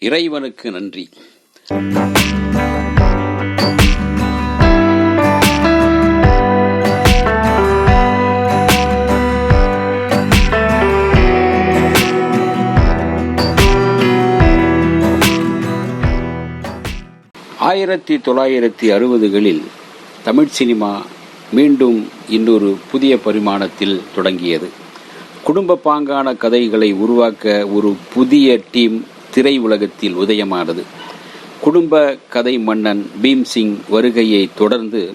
இறைவனுக்கு நன்றி. ஆயிரத்தி தொள்ளாயிரத்தி அறுபதுகளில் தமிழ் சினிமா மீண்டும் இன்னொரு புதிய பரிமாணத்தில் தொடங்கியது. குடும்ப பாங்கான கதைகளை உருவாக்க ஒரு புதிய டீம் திரை உலகத்தில் உதயமானது. குடும்ப கதை மன்னன் பீம்சிங் வருகையை தொடர்ந்து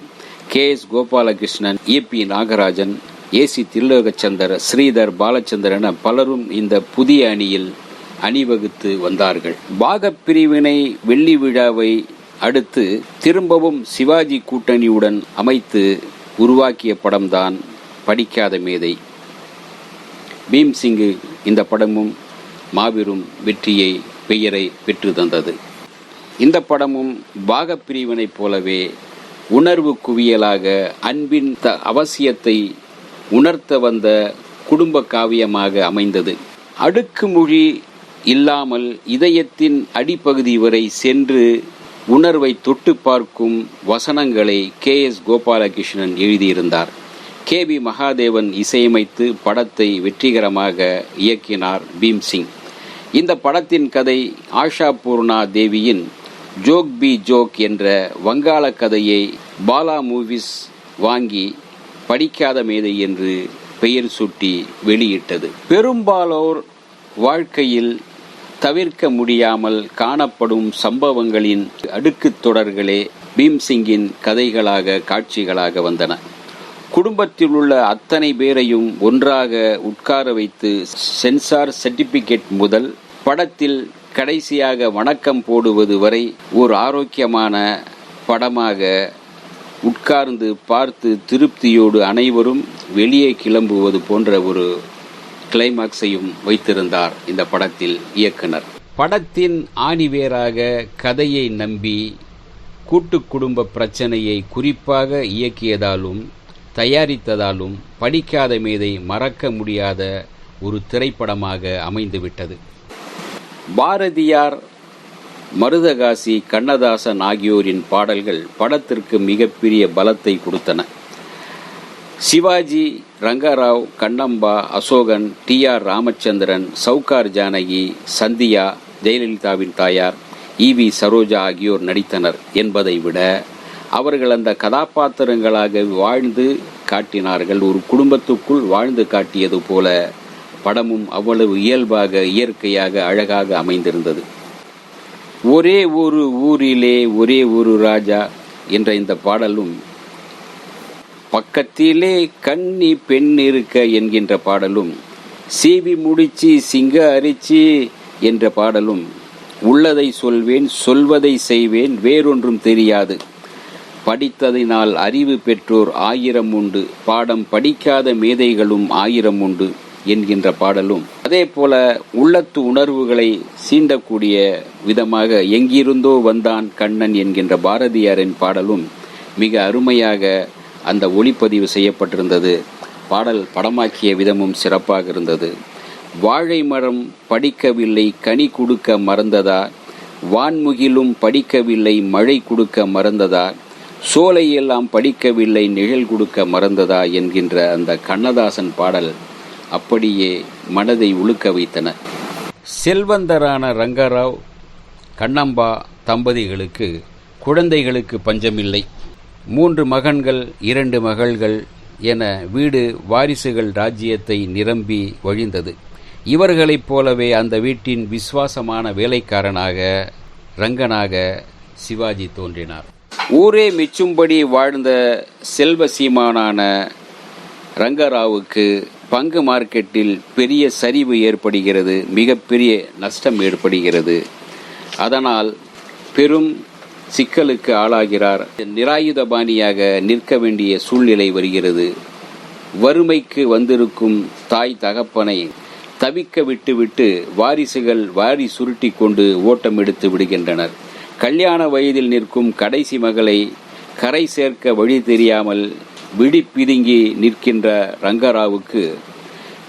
K S Gopalakrishnan A P Nagarajan A C Thirulokachandar Sridhar Balachander என பலரும் இந்த புதிய அணியில் அணிவகுத்து வந்தார்கள். பாகப்பிரிவினை வெள்ளி விழாவை அடுத்து திரும்பவும் சிவாஜி கூட்டணியுடன் அமைத்து உருவாக்கிய படம்தான் படிக்காத மேதை. பீம்சிங்கு இந்த படமும் மாபெரும் வெற்றியை பெயரை பெற்று தந்தது. இந்த படமும் பாகப்பிரிவினைப் போலவே உணர்வு குவியலாக அன்பின் த அவசியத்தை உணர்த்த வந்த குடும்ப காவியமாக அமைந்தது. அடுக்குமொழி இல்லாமல் இதயத்தின் அடிப்பகுதி வரை சென்று உணர்வை தொட்டு பார்க்கும் வசனங்களை கே. எஸ். கோபாலகிருஷ்ணன் எழுதியிருந்தார். கே. வி. மகாதேவன் இசையமைத்து படத்தை வெற்றிகரமாக இயக்கினார் பீம்சிங். இந்த படத்தின் கதை ஆஷா பூர்ணா தேவியின் ஜோக் பி ஜோக் என்ற வங்காள கதையை பாலா மூவிஸ் வாங்கி படிக்காத மேதை என்று பெயர் சூட்டி வெளியிட்டது. பெரும்பாலோர் வாழ்க்கையில் தவிர்க்க முடியாமல் காணப்படும் சம்பவங்களின் அடுக்குத் தொடர்களே பீம்சிங்கின் கதைகளாக காட்சிகளாக வந்தன. குடும்பத்தில் உள்ள அத்தனை பேரையும் ஒன்றாக உட்கார வைத்து சென்சார் சர்டிபிகேட் முதல் படத்தில் கடைசியாக வணக்கம் போடுவது வரை ஒரு ஆரோக்கியமான படமாக உட்கார்ந்து பார்த்து திருப்தியோடு அனைவரும் வெளியே கிளம்புவது போன்ற ஒரு கிளைமாக்ஸையும் வைத்திருந்தார் இந்த படத்தில் இயக்குனர். படத்தின் ஆணிவேராக கதையை நம்பி கூட்டு குடும்ப பிரச்சனையை குறிப்பாக இயக்கியதாலும் தயாரித்ததாலும் படிக்காத மேதை மறக்க முடியாத ஒரு திரைப்படமாக அமைந்துவிட்டது. பாரதியார் மருதகாசி கண்ணதாசன் ஆகியோரின் பாடல்கள் படத்திற்கு மிகப்பெரிய பலத்தை கொடுத்தன. சிவாஜி ரங்கராவ் கண்ணம்பா அசோகன் டி ஆர் ராமச்சந்திரன் சவுகார் ஜானகி சந்தியா ஜெயலலிதாவின் தாயார் இ வி சரோஜா ஆகியோர் நடித்தனர் என்பதை விட அவர்கள் அந்த கதாபாத்திரங்களாக வாழ்ந்து காட்டினார்கள். ஒரு குடும்பத்துக்குள் வாழ்ந்து காட்டியது போல படமும் அவ்வளவு இயல்பாக இயற்கையாக அழகாக அமைந்திருந்தது. ஒரே ஒரு ஊரிலே ஒரே ஒரு ராஜா என்ற இந்த பாடலும் பக்கத்திலே கன்னி பெண் இருக்க என்கின்ற பாடலும் சீவி முடிச்சு சிங்க அரிச்சு என்ற பாடலும் உள்ளதை சொல்வேன் சொல்வதை செய்வேன் வேறொன்றும் தெரியாது. படித்ததினால் அறிவு பெற்றோர் ஆயிரம் உண்டு பாடம் படிக்காத மேதைகளும் ஆயிரம் உண்டு. என்கின்ற பாடலும் அதே போல உள்ளத்து உணர்வுகளை சீண்டக்கூடிய விதமாக எங்கிருந்தோ வந்தான் கண்ணன் என்கின்ற பாரதியாரின் பாடலும் மிக அருமையாக அந்த ஒளிப்பதிவு செய்யப்பட்டிருந்தது. பாடல் படமாக்கிய விதமும் சிறப்பாக இருந்தது. வாழை மரம் படிக்கவில்லை கனி கொடுக்க மறந்ததா? வான்முகிலும் படிக்கவில்லை மழை கொடுக்க மறந்ததா? சோலையெல்லாம் படிக்கவில்லை நிழல் கொடுக்க மறந்ததா? என்கின்ற அந்த கண்ணதாசன் பாடல் அப்படியே மனதை உழுக்க வைத்தன செல்வந்தரான ரங்கராவ் கண்ணம்பா தம்பதிகளுக்கு குழந்தைகளுக்கு பஞ்சமில்லை. மூன்று மகன்கள் இரண்டு மகள்கள் என வீடு வாரிசுகள் ராஜ்யத்தை நிரம்பி வழிந்தது. இவர்களைப் போலவே அந்த வீட்டின் விசுவாசமான வேலைக்காரனாக ரங்கனாக சிவாஜி தோன்றினார். ஊரே மிச்சும்படி வாழ்ந்த செல்வ சீமானான ரங்கராவுக்கு பங்கு மார்க்கெட்டில் பெரிய சரிவு ஏற்படுகிறது மிகப்பெரிய நஷ்டம் ஏற்படுகிறது. அதனால் பெரும் சிக்கலுக்கு ஆளாகிறார். நிராயுதபாணியாக நிற்க வேண்டிய சூழ்நிலை வருகிறது. வறுமைக்கு வந்திருக்கும் தாய் தகப்பனை தவிக்க விட்டுவிட்டு வாரிசுகள் வாரி சுருட்டி கொண்டு ஓட்டம் எடுத்து விடுகின்றனர். கல்யாண வயதில் நிற்கும் கடைசி மகளை கரை சேர்க்க வழி தெரியாமல் விழி பிதுங்கி நிற்கின்ற ரங்கராவுக்கு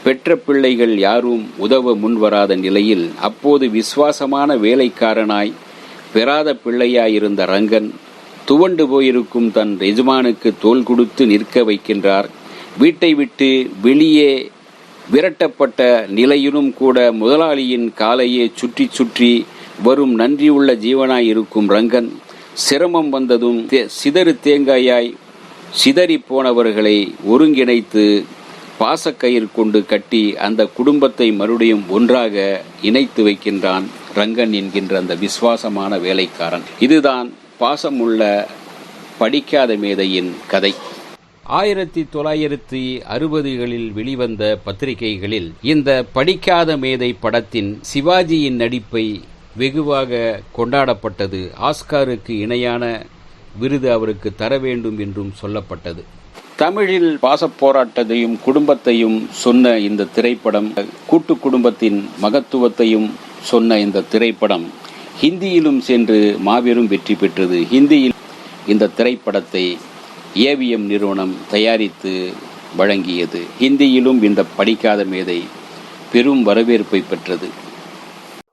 பெற்ற பிள்ளைகள் யாரும் உதவ முன்வராத நிலையில் அப்போது விசுவாசமான வேலைக்காரனாய் பெறாத பிள்ளையாயிருந்த ரங்கன் துவண்டு போயிருக்கும் தன் எஜமானுக்கு தோள் கொடுத்து நிற்க வைக்கின்றார். வீட்டை விட்டு வெளியே விரட்டப்பட்ட நிலையிலும் கூட முதலாளியின் காலையே சுற்றி சுற்றி வரும் நன்றியுள்ள ஜீவனாய் இருக்கும் ரங்கன் சிரமம் வந்ததும் சிதறு தேங்காயாய் சிதறி போனவர்களை ஒருங்கிணைத்து பாசக்கயிறு கொண்டு கட்டி அந்த குடும்பத்தை மறுபடியும் ஒன்றாக இணைத்து வைக்கின்றான் ரங்கன் என்கின்ற அந்த விசுவாசமான வேலைக்காரன். இதுதான் பாசமுள்ள படிக்காத மேதையின் கதை. ஆயிரத்தி தொள்ளாயிரத்தி அறுபதுகளில் வெளிவந்த பத்திரிகைகளில் இந்த படிக்காத மேதை படத்தின் சிவாஜியின் நடிப்பை வெகுவாக கொண்டாடப்பட்டது ஆஸ்காருக்கு இணையான விருது அவருக்கு தர வேண்டும் என்றும் சொல்லப்பட்டது. தமிழில் பாசப் போராட்டத்தையும் குடும்பத்தையும் சொன்ன இந்த திரைப்படம் கூட்டு குடும்பத்தின் மகத்துவத்தையும் சொன்ன இந்த திரைப்படம் ஹிந்தியிலும் சென்று மாபெரும் வெற்றி பெற்றது. ஹிந்தியில் இந்த திரைப்படத்தை ஏவிஎம் நிறுவனம் தயாரித்து வழங்கியது. ஹிந்தியிலும் இந்த படிக்காத மேதை பெரும் வரவேற்பை பெற்றது.